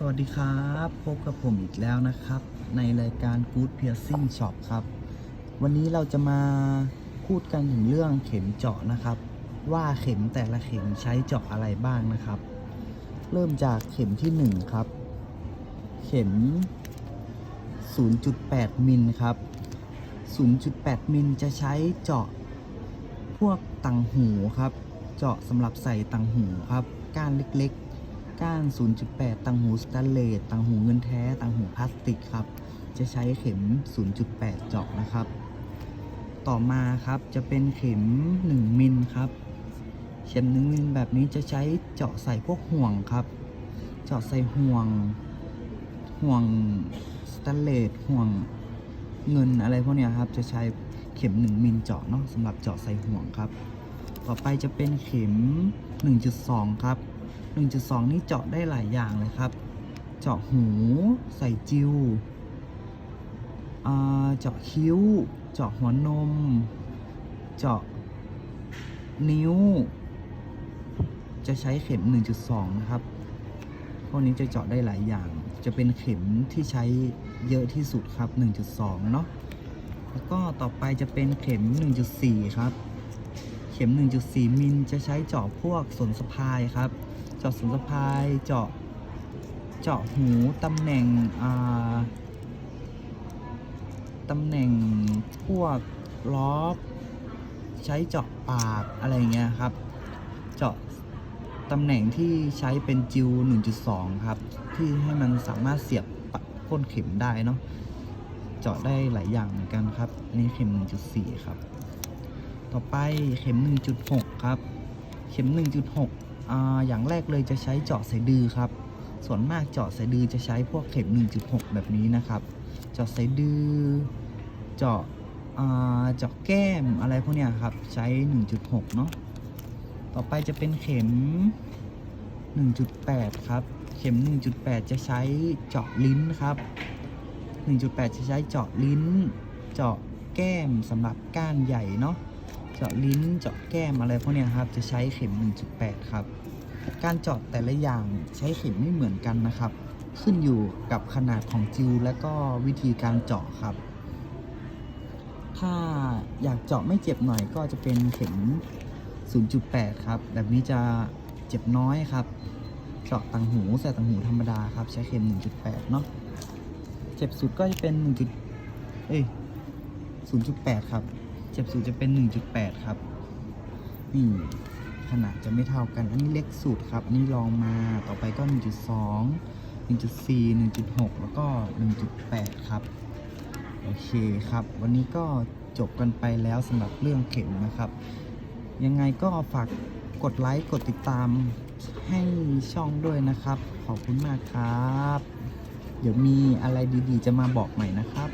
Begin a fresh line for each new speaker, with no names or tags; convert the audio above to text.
สวัสดีครับ พบกับผมอีกแล้วนะครับ ในรายการ Good Piercing Shop ครับ วันนี้เราจะมาพูดกันถึงเรื่องเข็มเจาะนะครับ ว่าเข็มแต่ละเข็มใช้เจาะอะไรบ้างนะครับ เริ่มจากเข็มที่ 1 ครับ เข็ม 0.8 มิลครับ 0.8 มิลจะใช้เจาะพวกตังหูครับ เจาะสำหรับใส่ตังหูครับ ก้านเล็กๆ ก้าน 0.8ตังหูสแตนเลสตังหูเงินแท้ตังหูพลาสติกครับ จะใช้เข็ม 0.8 เจาะนะครับ ต่อมาครับจะเป็นเข็ม 1 มิลครับ เข็ม 1 มิลแบบนี้จะใช้เจาะใส่พวกห่วงครับ เจาะใส่ห่วง ห่วงสแตนเลส ห่วงเงินอะไรพวกเนี้ยครับ จะใช้เข็ม 1 มิลเจาะเนาะสำหรับเจาะใส่ห่วงครับ ต่อไปจะเป็นเข็ม 1.2 ครับ 1.2 นี่เจาะได้หลายอย่างเลยครับ เจาะหู ใส่จิวเจาะคิ้ว เจาะหัวนม เจาะนิ้ว จะใช้เข็ม 1.2 นะครับ พวกนี้จะเจาะได้หลายอย่าง จะเป็นเข็มที่ใช้เยอะที่สุดครับ 1.2 เนาะ แล้วก็ต่อไปจะเป็นเข็ม 1.4 ครับ ข็ม 1.4 มิลจะใช้เจาะพวกสนสะพายครับ เจาะสนสะพาย เจาะ เจาะหูตำแหน่งตำแหน่งพวกล้อใช้เจาะปากอะไรเงี้ยครับ เจาะตำแหน่งที่ใช้เป็นจิว 1.2 ครับ ที่ให้มันสามารถเสียบปะก้นเข็มได้เนาะ เจาะได้หลายอย่างเหมือนกันครับ อันนี้เข็ม 1.4 ครับ ต่อไปเข็ม 1.6 ครับ เข็ม 1.6อ่าอย่างแรกเลยจะใช้เจาะสายดือครับ ส่วนมากเจาะสายดือจะใช้พวกเข็ม 1.6 แบบนี้นะครับ เจาะสายดือ เจาะเจาะแก้มอะไรพวกเนี้ยครับ ใช้ 1.6 เนาะต่อไปจะเป็นเข็ม 1.8 ครับ เข็ม 1.8 จะใช้เจาะลิ้นครับ 1.8 จะใช้เจาะลิ้น เจาะแก้มสำหรับก้านใหญ่เนาะ เจาะลิ้นเจาะแก้มอะไรพวกนี้ครับ จะใช้เข็ม 1.8 ครับ การเจาะแต่ละอย่างใช้เข็มไม่เหมือนกันนะครับ ขึ้นอยู่กับขนาดของจิวและก็วิธีการเจาะครับ ถ้าอยากเจาะไม่เจ็บหน่อยก็จะเป็นเข็ม 0.8 ครับ แบบนี้จะเจ็บน้อยครับ เจาะต่างหูใส่ต่างหูธรรมดาครับ ใช้เข็ม 1.8 เนาะ เจ็บสุดก็จะเป็น 1 เอ้ย0.8 ครับ เจ็บสุดจะเป็น 1.8 ครับ นี่ ขนาดจะไม่เท่ากัน อันนี้เล็กสุดครับ อันนี้ลองมา ต่อไปก็ 1.2 1.4 1.6 แล้วก็ 1.8 ครับ โอเคครับ วันนี้ก็จบกันไปแล้วสำหรับเรื่องเข็มนะครับ ยังไงก็ฝากกดไลค์ กดติดตามให้ช่องด้วยนะครับ ขอบคุณมากครับ เดี๋ยวมีอะไรดีๆ จะมาบอกใหม่นะครับ